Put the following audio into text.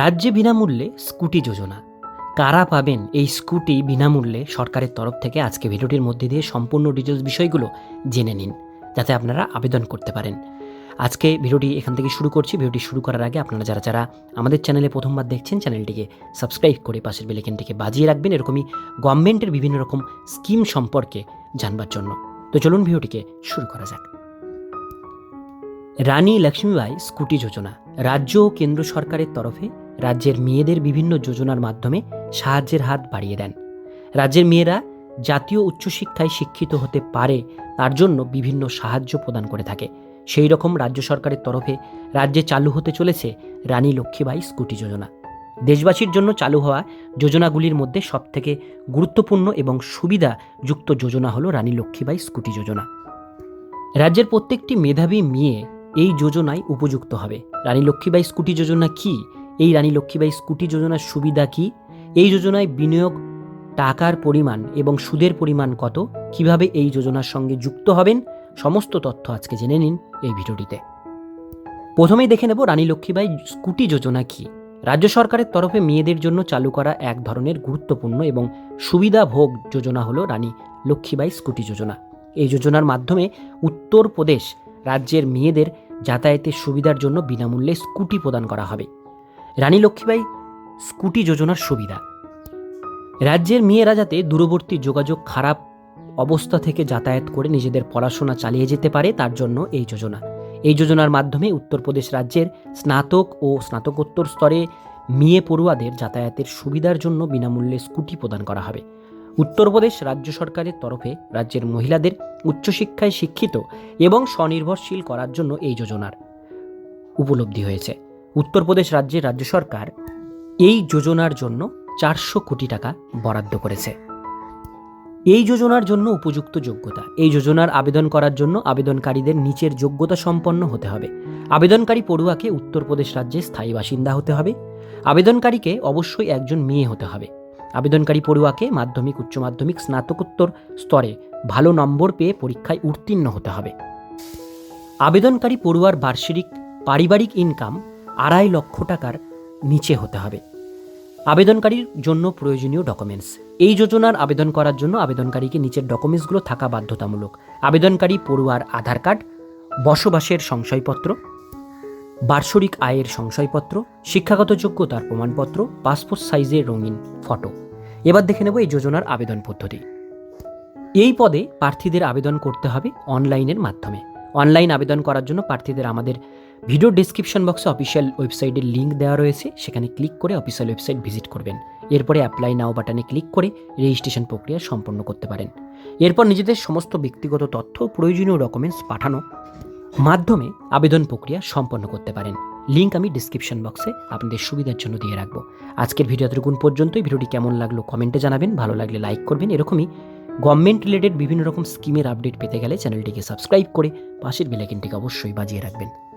রাজ্যে বিনামূল্যে স্কুটি যোজনা। কারা পাবেন এই স্কুটি বিনামূল্যে সরকারের তরফ থেকে? আজকে ভিডিওটির মধ্যে দিয়ে সম্পূর্ণ ডিটেলস বিষয়গুলো জেনে নিন, যাতে আপনারা আবেদন করতে পারেন। আজকে ভিডিওটি এখান থেকে শুরু করছি। ভিডিওটি শুরু করার আগে আপনারা যারা যারা আমাদের চ্যানেলে প্রথমবার দেখছেন, চ্যানেলটিকে সাবস্ক্রাইব করে পাশের বেলেকেনটিকে বাজিয়ে রাখবেন। এরকমই গভর্নমেন্টের বিভিন্ন রকম স্কিম সম্পর্কে জানবার জন্য। তো চলুন ভিডিওটিকে শুরু করা যাক। রানী লক্ষ্মীবাই স্কুটি যোজনা। রাজ্য ও কেন্দ্র সরকারের তরফে রাজ্যের মেয়েদের বিভিন্ন যোজনার মাধ্যমে সাহায্যের হাত বাড়িয়ে দেন। রাজ্যের মেয়েরা জাতীয় উচ্চশিক্ষায় শিক্ষিত হতে পারে তার জন্য বিভিন্ন সাহায্য প্রদান করে থাকে। সেই রকম রাজ্য সরকারের তরফে রাজ্যে চালু হতে চলেছে রানী লক্ষ্মীবাই স্কুটি যোজনা। দেশবাসীর জন্য চালু হওয়া যোজনাগুলির মধ্যে সবথেকে গুরুত্বপূর্ণ এবং সুবিধাযুক্ত যোজনা হলো রানী লক্ষ্মীবাই স্কুটি যোজনা। রাজ্যের প্রত্যেকটি মেধাবী মেয়ে এই যোজনায় উপযুক্ত হবে। রানী লক্ষ্মীবাই স্কুটি যোজনা কি? এই রানী লক্ষ্মীবাই স্কুটি যোজনার সুবিধা কি? এই যোজনায় বিনিয়োগ টাকার পরিমাণ এবং সুদের পরিমাণ কত? কীভাবে এই যোজনার সঙ্গে যুক্ত হবেন? সমস্ত তথ্য আজকে জেনে নিন এই ভিডিওটিতে। প্রথমেই দেখে নেব রানী লক্ষ্মীবাই স্কুটি যোজনা কি। রাজ্য সরকারের তরফে মেয়েদের জন্য চালু করা এক ধরনের গুরুত্বপূর্ণ এবং সুবিধাভোগ যোজনা হলো রানী লক্ষ্মীবাই স্কুটি যোজনা। এই যোজনার মাধ্যমে উত্তরপ্রদেশ রাজ্যের মেয়েদের যাতায়াতের সুবিধার জন্য বিনামূল্যে স্কুটি প্রদান করা হবে। রানী লক্ষ্মীবাই স্কুটি যোজনার সুবিধা। রাজ্যের মেয়েরা যাতে দূরবর্তী যোগাযোগ খারাপ অবস্থা থেকে যাতায়াত করে নিজেদের পড়াশোনা চালিয়ে যেতে পারে তার জন্য এই যোজনা। এই যোজনার মাধ্যমে উত্তরপ্রদেশ রাজ্যের স্নাতক ও স্নাতকোত্তর স্তরে মেয়ে পড়ুয়াদের যাতায়াতের সুবিধার জন্য বিনামূল্যে স্কুটি প্রদান করা হবে। উত্তরপ্রদেশ রাজ্য সরকারের তরফে রাজ্যের মহিলাদের উচ্চশিক্ষায় শিক্ষিত এবং স্বনির্ভরশীল করার জন্য এই যোজনার উপলব্ধি হয়েছে। উত্তরপ্রদেশ রাজ্যের রাজ্য সরকার এই যোজনার জন্য চারশো কোটি টাকা বরাদ্দ করেছে। এই যোজনার জন্য উপযুক্ত যোগ্যতা, এই যোজনার আবেদন করার জন্য আবেদনকারীদের নিচের যোগ্যতা সম্পন্ন হতে হবে। আবেদনকারী পড়ুয়াকে উত্তরপ্রদেশ রাজ্যে স্থায়ী বাসিন্দা হতে হবে। আবেদনকারীকে অবশ্যই একজন মেয়ে হতে হবে। আবেদনকারী পড়ুয়াকে মাধ্যমিক, উচ্চ মাধ্যমিক, স্নাতকোত্তর স্তরে ভালো নম্বর পেয়ে পরীক্ষায় উত্তীর্ণ হতে হবে। আবেদনকারী পড়ুয়ার বার্ষিক, পারিবারিক ইনকাম আড়াই লক্ষ টাকার নিচে হতে হবে। আবেদনকারীর জন্য প্রয়োজনীয় ডকুমেন্টস এই যোজনার আবেদন করার জন্য আবেদনকারীকে নিচের ডকুমেন্টসগুলো থাকা বাধ্যতামূলক। আবেদনকারী পড়ুয়ার আধার কার্ড, বসবাসের সংশয়পত্র, বার্ষরিক আয়ের সংশয়পত্র, শিক্ষাগত যোগ্যতার প্রমাণপত্র পাসপোর্ট সাইজের রঙিন ফটো এবার দেখে নেব এই যোজনার আবেদন পদ্ধতি। এই পদে প্রার্থীদের আবেদন করতে হবে অনলাইনের মাধ্যমে। অনলাইন আবেদন করার জন্য প্রার্থীদের আমাদের ভিডিও ডিসক্রিপশন বক্সে অফিসিয়াল ওয়েবসাইটের লিঙ্ক দেওয়া রয়েছে, সেখানে ক্লিক করে অফিসিয়াল ওয়েবসাইট ভিজিট করবেন। এরপরে অ্যাপ্লাই নাও বাটনে ক্লিক করে রেজিস্ট্রেশন প্রক্রিয়া সম্পন্ন করতে পারেন। এরপর নিজেদের সমস্ত ব্যক্তিগত তথ্য, প্রয়োজনীয় ডকুমেন্টস পাঠানো মাধ্যমে আবেদন প্রক্রিয়া সম্পন্ন করতে পারেন। লিঙ্ক আমি ডিসক্রিপশন বক্সে আপনাদের সুবিধার জন্য দিয়ে রাখব। আজকের ভিডিও এতটুকুন পর্যন্তই। ভিডিওটি কেমন লাগল কমেন্টে জানাবেন। ভালো লাগলে লাইক করবেন। এরকমই গভর্নমেন্ট রিলেটেড বিভিন্ন রকম স্কিমের আপডেট পেতে গেলে চ্যানেলটিকে সাবস্ক্রাইব করে পাশের বেলাইকিনটিকে অবশ্যই বাজিয়ে রাখবেন।